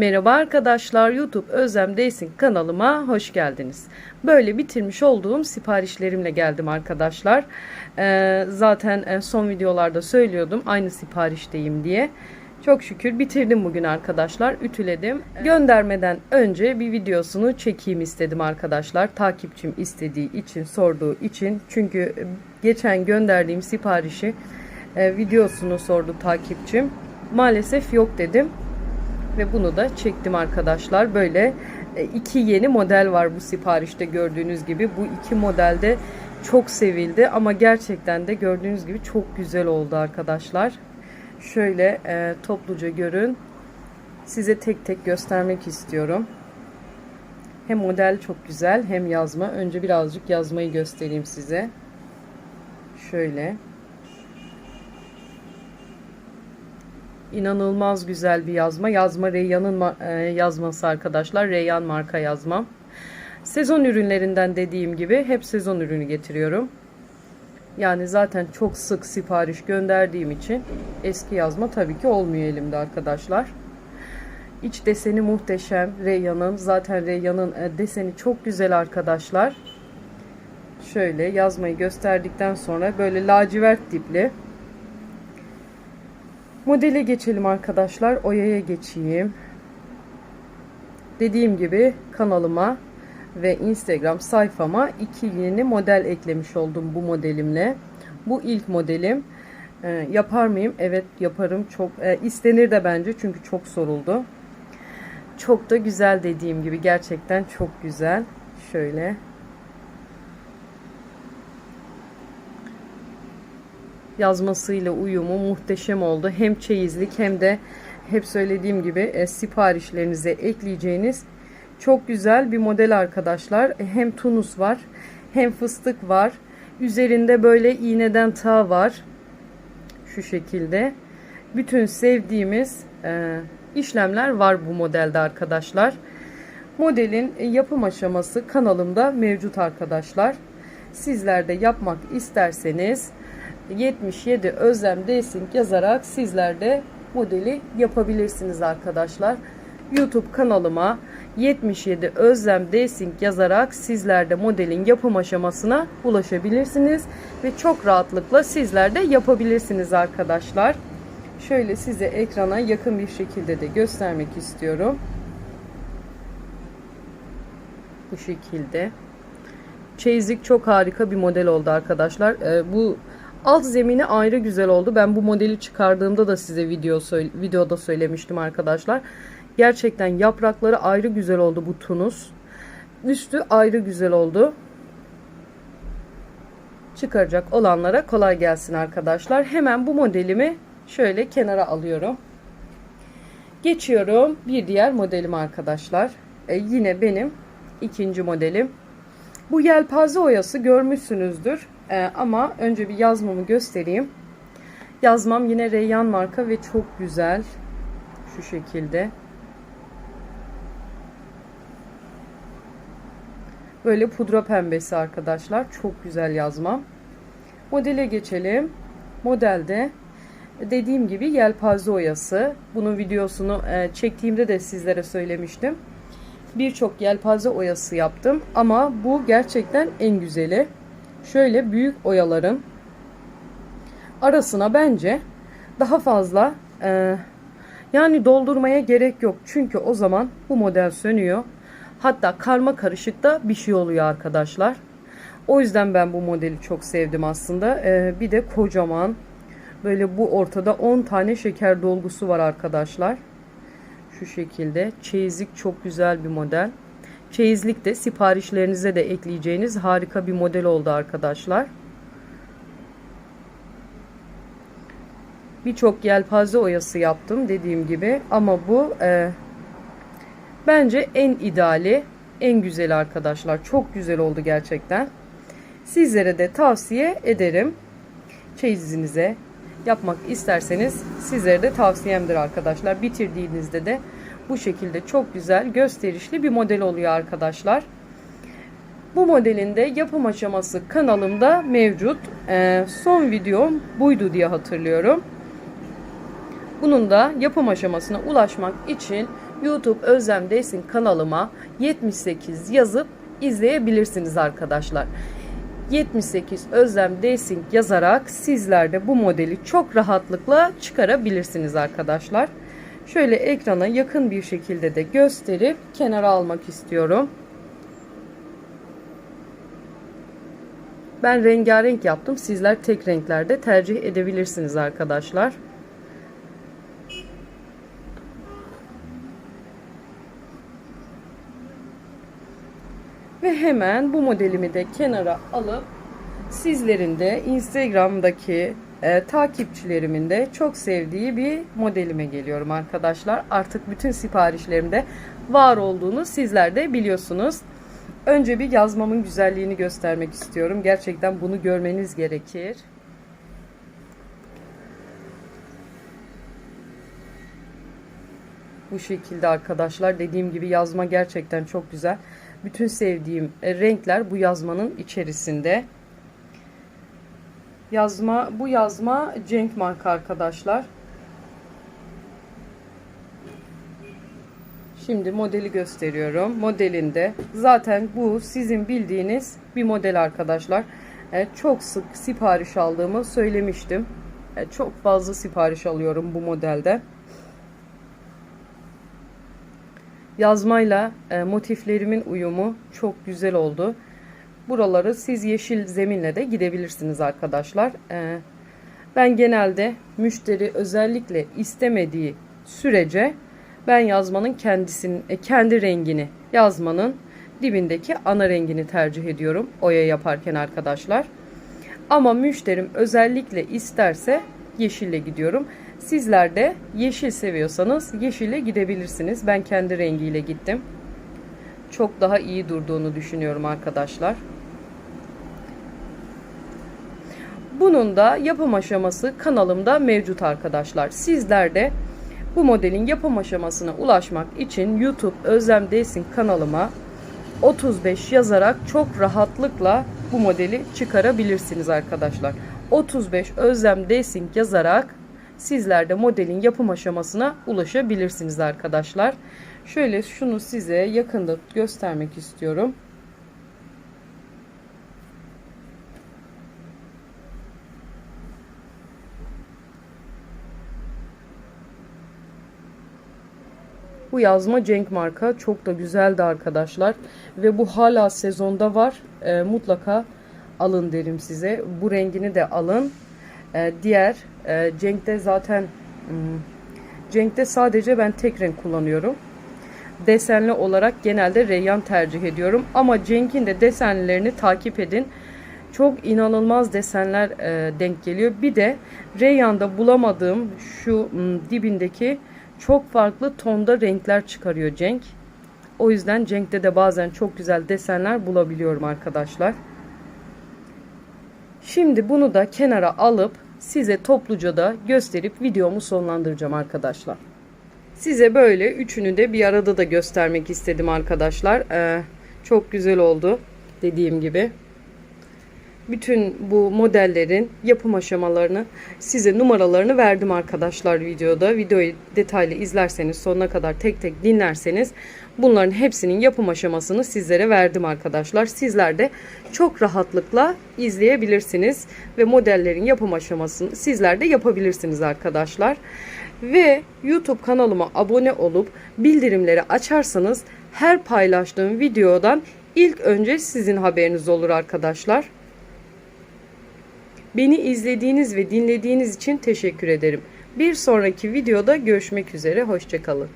Merhaba arkadaşlar YouTube Özlem Deysin kanalıma hoş geldiniz. Böyle bitirmiş olduğum siparişlerimle geldim arkadaşlar. Ee, zaten son videolarda söylüyordum aynı siparişteyim diye. Çok şükür bitirdim bugün arkadaşlar. Ütüledim. Göndermeden önce bir videosunu çekeyim istedim arkadaşlar. Takipçim istediği için, sorduğu için. Çünkü geçen gönderdiğim siparişi e, videosunu sordu takipçim. Maalesef yok dedim ve bunu da çektim arkadaşlar. Böyle e, iki yeni model var bu siparişte gördüğünüz gibi. Bu iki modelde çok sevildi ama gerçekten de gördüğünüz gibi çok güzel oldu arkadaşlar. Şöyle e, topluca görün. Size tek tek göstermek istiyorum. Hem model çok güzel hem yazma. Önce birazcık yazmayı göstereyim size. Şöyle. İnanılmaz güzel bir yazma. Yazma Reyyan'ın e, yazması arkadaşlar. Reyyan marka yazmam. Sezon ürünlerinden dediğim gibi hep sezon ürünü getiriyorum. Yani zaten çok sık sipariş gönderdiğim için eski yazma tabii ki olmuyor elimde arkadaşlar. İç deseni muhteşem Reyyan'ın. Zaten Reyyan'ın e, deseni çok güzel arkadaşlar. Şöyle yazmayı gösterdikten sonra böyle lacivert dipli. Modele geçelim arkadaşlar. Oya'ya geçeyim. Dediğim gibi kanalıma ve Instagram sayfama iki yeni model eklemiş oldum bu modelimle. Bu ilk modelim. E, yapar mıyım? Evet yaparım. Çok e, istenir de bence çünkü çok soruldu. Çok da güzel dediğim gibi gerçekten çok güzel. Şöyle yazmasıyla uyumu muhteşem oldu. Hem çeyizlik hem de hep söylediğim gibi e, siparişlerinize ekleyeceğiniz çok güzel bir model arkadaşlar. E, hem tunus var hem fıstık var. Üzerinde böyle iğneden tağ var. Şu şekilde. Bütün sevdiğimiz e, işlemler var bu modelde arkadaşlar. Modelin yapım aşaması kanalımda mevcut arkadaşlar. Sizler de yapmak isterseniz 77 Özlem Desing yazarak sizler de modeli yapabilirsiniz arkadaşlar. YouTube kanalıma 77 Özlem Desing yazarak sizler de modelin yapım aşamasına ulaşabilirsiniz ve çok rahatlıkla sizler de yapabilirsiniz arkadaşlar. Şöyle size ekrana yakın bir şekilde de göstermek istiyorum. Bu şekilde. Çeyizlik çok harika bir model oldu arkadaşlar. Ee, bu Alt zemini ayrı güzel oldu. Ben bu modeli çıkardığımda da size video videoda söylemiştim arkadaşlar. Gerçekten yaprakları ayrı güzel oldu bu tunus. Üstü ayrı güzel oldu. Çıkaracak olanlara kolay gelsin arkadaşlar. Hemen bu modelimi şöyle kenara alıyorum. Geçiyorum bir diğer modelim arkadaşlar. E, yine benim ikinci modelim. Bu yelpaze oyası görmüşsünüzdür. Ee, ama önce bir yazmamı göstereyim. Yazmam yine Reyyan marka ve çok güzel. Şu şekilde. Böyle pudra pembesi arkadaşlar. Çok güzel yazmam. Modele geçelim. Modelde dediğim gibi yelpaze oyası. Bunun videosunu e, çektiğimde de sizlere söylemiştim. Birçok yelpaze oyası yaptım. Ama bu gerçekten en güzeli şöyle büyük oyaların arasına bence daha fazla e, yani doldurmaya gerek yok. Çünkü o zaman bu model sönüyor. Hatta karma karışık da bir şey oluyor arkadaşlar. O yüzden ben bu modeli çok sevdim aslında. E, bir de kocaman böyle bu ortada 10 tane şeker dolgusu var arkadaşlar. Şu şekilde. Çeyizlik çok güzel bir model. Çeyizlik de siparişlerinize de ekleyeceğiniz harika bir model oldu arkadaşlar. Birçok yelpaze oyası yaptım dediğim gibi ama bu e, bence en ideali en güzel arkadaşlar. Çok güzel oldu gerçekten. Sizlere de tavsiye ederim. Çeyizinize yapmak isterseniz sizlere de tavsiyemdir arkadaşlar. Bitirdiğinizde de bu şekilde çok güzel gösterişli bir model oluyor arkadaşlar. Bu modelin de yapım aşaması kanalımda mevcut. Ee, son videom buydu diye hatırlıyorum. Bunun da yapım aşamasına ulaşmak için YouTube Özlem Desin kanalıma 78 yazıp izleyebilirsiniz arkadaşlar. 78 Özlem Desin yazarak sizler de bu modeli çok rahatlıkla çıkarabilirsiniz arkadaşlar. Şöyle ekrana yakın bir şekilde de gösterip kenara almak istiyorum. Ben rengarenk yaptım. Sizler tek renklerde tercih edebilirsiniz arkadaşlar. Ve hemen bu modelimi de kenara alıp sizlerin de Instagram'daki e, takipçilerimin de çok sevdiği bir modelime geliyorum arkadaşlar. Artık bütün siparişlerimde var olduğunu sizler de biliyorsunuz. Önce bir yazmamın güzelliğini göstermek istiyorum. Gerçekten bunu görmeniz gerekir. Bu şekilde arkadaşlar dediğim gibi yazma gerçekten çok güzel. Bütün sevdiğim e, renkler bu yazmanın içerisinde. Yazma bu yazma Cenk marka arkadaşlar. Şimdi modeli gösteriyorum. Modelinde zaten bu sizin bildiğiniz bir model arkadaşlar. E, çok sık sipariş aldığımı söylemiştim. E, çok fazla sipariş alıyorum bu modelde. Yazmayla e, motiflerimin uyumu çok güzel oldu. Buraları siz yeşil zeminle de gidebilirsiniz arkadaşlar. E, ben genelde müşteri özellikle istemediği sürece ben yazmanın kendisinin e, kendi rengini yazmanın dibindeki ana rengini tercih ediyorum oya yaparken arkadaşlar. Ama müşterim özellikle isterse yeşille gidiyorum. Sizler de yeşil seviyorsanız yeşille gidebilirsiniz. Ben kendi rengiyle gittim. Çok daha iyi durduğunu düşünüyorum arkadaşlar. Bunun da yapım aşaması kanalımda mevcut arkadaşlar. Sizler de bu modelin yapım aşamasına ulaşmak için YouTube Özlem Desin kanalıma 35 yazarak çok rahatlıkla bu modeli çıkarabilirsiniz arkadaşlar. 35 Özlem Desing yazarak sizler de modelin yapım aşamasına ulaşabilirsiniz arkadaşlar. Şöyle şunu size yakında göstermek istiyorum. Yazma Cenk marka çok da güzeldi arkadaşlar ve bu hala sezonda var. E, mutlaka alın derim size. Bu rengini de alın. E, diğer e, Cenk'te zaten hmm, Cenk'te sadece ben tek renk kullanıyorum. Desenli olarak genelde reyyan tercih ediyorum. Ama Cenk'in de desenlerini takip edin. Çok inanılmaz desenler e, denk geliyor. Bir de reyanda bulamadığım şu hmm, dibindeki çok farklı tonda renkler çıkarıyor Cenk. O yüzden Cenk'te de bazen çok güzel desenler bulabiliyorum arkadaşlar. Şimdi bunu da kenara alıp size topluca da gösterip videomu sonlandıracağım arkadaşlar. Size böyle üçünü de bir arada da göstermek istedim arkadaşlar. Ee, çok güzel oldu dediğim gibi bütün bu modellerin yapım aşamalarını size numaralarını verdim arkadaşlar videoda. Videoyu detaylı izlerseniz sonuna kadar tek tek dinlerseniz bunların hepsinin yapım aşamasını sizlere verdim arkadaşlar. Sizler de çok rahatlıkla izleyebilirsiniz ve modellerin yapım aşamasını sizler de yapabilirsiniz arkadaşlar. Ve YouTube kanalıma abone olup bildirimleri açarsanız her paylaştığım videodan ilk önce sizin haberiniz olur arkadaşlar. Beni izlediğiniz ve dinlediğiniz için teşekkür ederim. Bir sonraki videoda görüşmek üzere. Hoşçakalın.